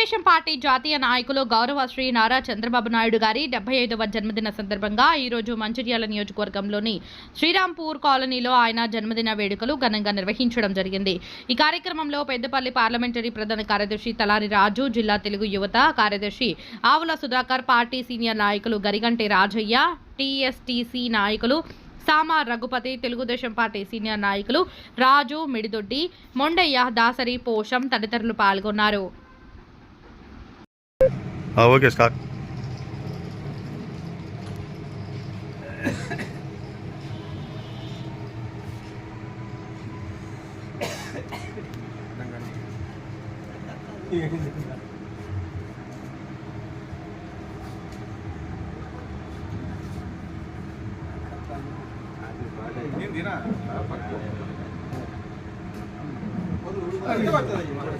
Party జాతీయ నాయకులు గౌరవ శ్రీ నారా చంద్రబాబు నాయుడు గారి డెబ్బై ఐదవ జన్మదిన సందర్భంగా ఈరోజు మంచిర్యాల నియోజకవర్గంలోని శ్రీరాంపూర్ కాలనీలో ఆయన జన్మదిన వేడుకలు ఘనంగా నిర్వహించడం జరిగింది. ఈ కార్యక్రమంలో పెద్దపల్లి పార్లమెంటరీ ప్రధాన కార్యదర్శి తలారి రాజు జిల్లా తెలుగు యువత కార్యదర్శి ఆవుల సుధాకర్ పార్టీ సీనియర్ నాయకులు గరిగంటి రాజయ్య టీఎస్టీసీ నాయకులు సామా రఘుపతి తెలుగుదేశం పార్టీ సీనియర్ నాయకులు రాజు మిడిదొడ్డి మొండయ్య దాసరి పోషం తదితరులు పాల్గొన్నారు. ఆ, ఓకే స్టార్ట్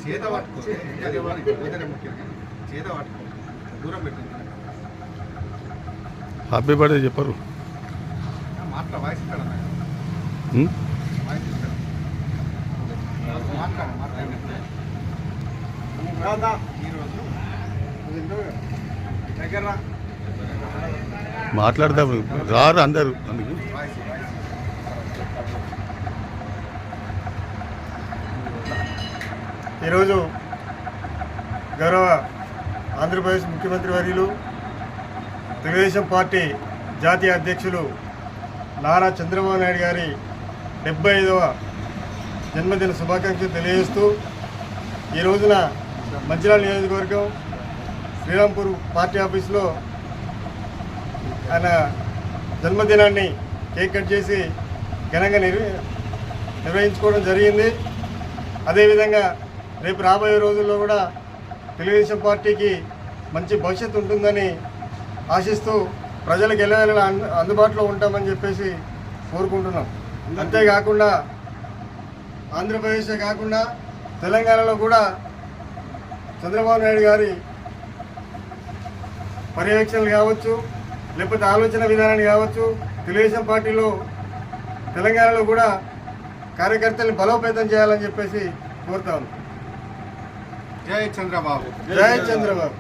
చేత పట్టుకో ఏదైనా ముఖ్యంగా చేత పట్టుకో దూరం పెట్టింది హ్యాపీ బర్త్డే చెప్పరు. మాట్లాడదాం. రారు అందరు. అందుకు. ఈరోజు గౌరవ ఆంధ్రప్రదేశ్ ముఖ్యమంత్రి వర్యులు తెలుగుదేశం పార్టీ జాతీయ అధ్యక్షులు నారా చంద్రబాబు నాయుడు గారి డెబ్బై ఐదవ జన్మదిన శుభాకాంక్షలు తెలియజేస్తూ ఈ రోజున మంచిర్యాల నియోజకవర్గం శ్రీరాంపూర్ పార్టీ ఆఫీస్లో ఆయన జన్మదినాన్ని కేక్ కట్ చేసి ఘనంగా నిర్వహించుకోవడం జరిగింది. అదేవిధంగా రేపు రాబోయే రోజుల్లో కూడా తెలుగుదేశం పార్టీకి మంచి భవిష్యత్తు ఉంటుందని ఆశిస్తూ ప్రజలకు ఎలా అందుబాటులో ఉంటామని చెప్పేసి కోరుకుంటున్నాం. అంతేకాకుండా ఆంధ్రప్రదేశే కాకుండా తెలంగాణలో కూడా చంద్రబాబు నాయుడు గారి పర్యవేక్షణలు కావచ్చు లేకపోతే ఆలోచన విధానాన్ని కావచ్చు తెలుగుదేశం పార్టీలో తెలంగాణలో కూడా కార్యకర్తల్ని బలోపేతం చేయాలని చెప్పేసి కోరుతా ఉన్నాం జై చంద్రబాబు జై చంద్రబాబు